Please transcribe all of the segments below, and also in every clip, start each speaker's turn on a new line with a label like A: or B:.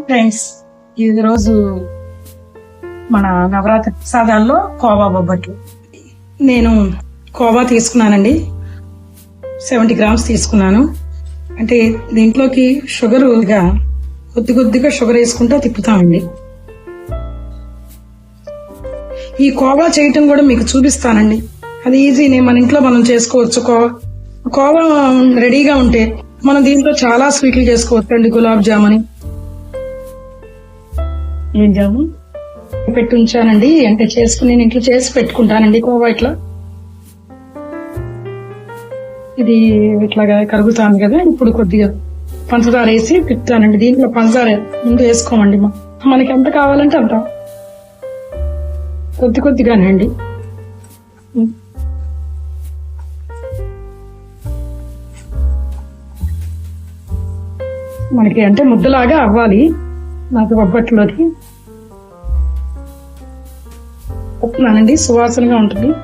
A: Friends ఈరోజు రోజు మన నవరాత్రి ప్రసాదాల్లో కోవా బొబ్బట్లు. నేను కోవా తీసుకున్నానండి. సెవెంటీ గ్రామ్స్ తీసుకున్నాను. అంటే దీంట్లోకి షుగర్గా కొద్ది కొద్దిగా షుగర్ వేసుకుంటూ తిప్పుతామండి. ఈ కోవా చేయటం కూడా మీకు చూపిస్తానండి. అది ఈజీనే మన ఇంట్లో మనం చేసుకోవచ్చు కోవా కోవా రెడీగా ఉంటే మనం దీంట్లో చాలా స్వీట్లు చేసుకోవచ్చు అండి గులాబ్ జాముని. అని జాము? పెట్టి ఉంచానండి అంటే చేసుకుని నేను ఇంట్లో చేసి పెట్టుకుంటానండి కోవా ఇట్లా. ఇది ఇట్లాగా కరుగుతాను కదా ఇప్పుడు కొద్దిగా పంచదార వేసి తిప్పుతానండి దీంట్లో పంచదార ముందు వేసుకోమండి మా- మనకి ఎంత కావాలంటే అంత. కొద్ది కొద్దిగానే అండి. మనకి అంటే ముద్దలాగా అవ్వాలి నాకు బొబ్బట్లోకి చెప్తున్నానండి సువాసనగా ఉంటుంది.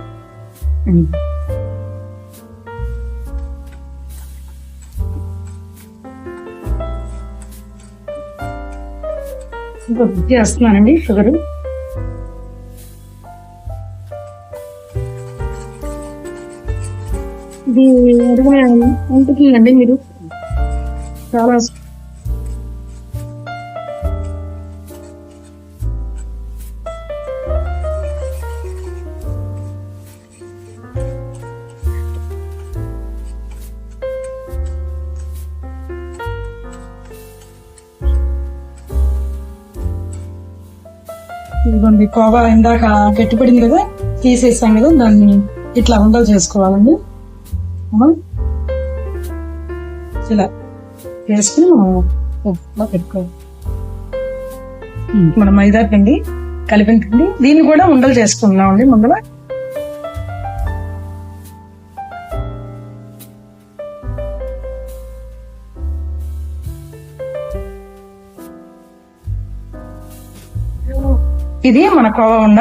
A: వేస్తున్నానండి షుగర్. ఇది ఉంటుందండి మీరు. చాలా ఇదిగోండి కోవా ఇందాక గట్టిపడింది కదా తీసేసాం కదా దాన్ని ఇట్లా ఉండలు చేసుకోవాలండి? ఇలా వేసుకుని ఉప్పులో పెట్టుకోవాలి. మన మైదా పిండి కలిపిన పిండి దీన్ని కూడా ఉండలు చేసుకుందామండి ముందర ఇది మన కోవా ఉండ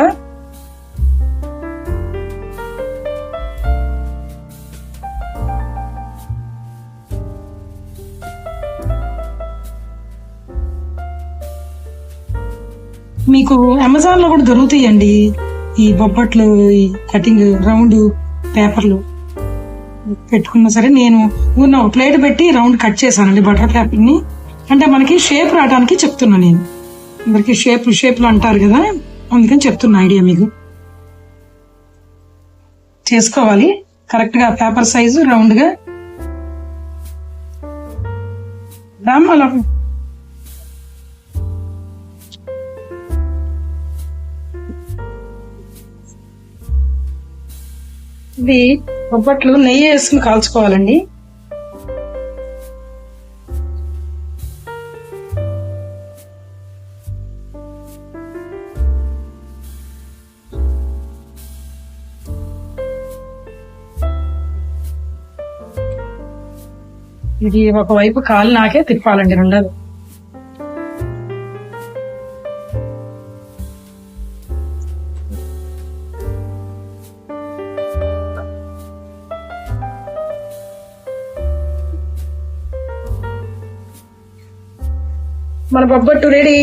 A: మీకు అమెజాన్లో కూడా దొరుకుతాయండి. ఈ బొబ్బట్లు ఈ కటింగ్ రౌండ్ పేపర్లు. పెట్టుకున్నా సరే నేను ఉన్న ప్లేట్ పెట్టి రౌండ్ కట్ చేశానండి బటర్ పేపర్ని అంటే మనకి షేప్ రావడానికి చెప్తున్నా నేను. అందరికి షేప్ షేప్లు అంటారు కదా? అందుకని చెప్తున్నా ఐడియా మీకు. చేసుకోవాలి. కరెక్ట్గా పేపర్ సైజు రౌండ్గా. అలా బొబ్బట్లు నెయ్యి వేసుకుని కాల్చుకోవాలండి. ఇది ఒకవైపు కాలు నాకే తిప్పాలండి రెండోది. మన బొబ్బట్టు రెడీ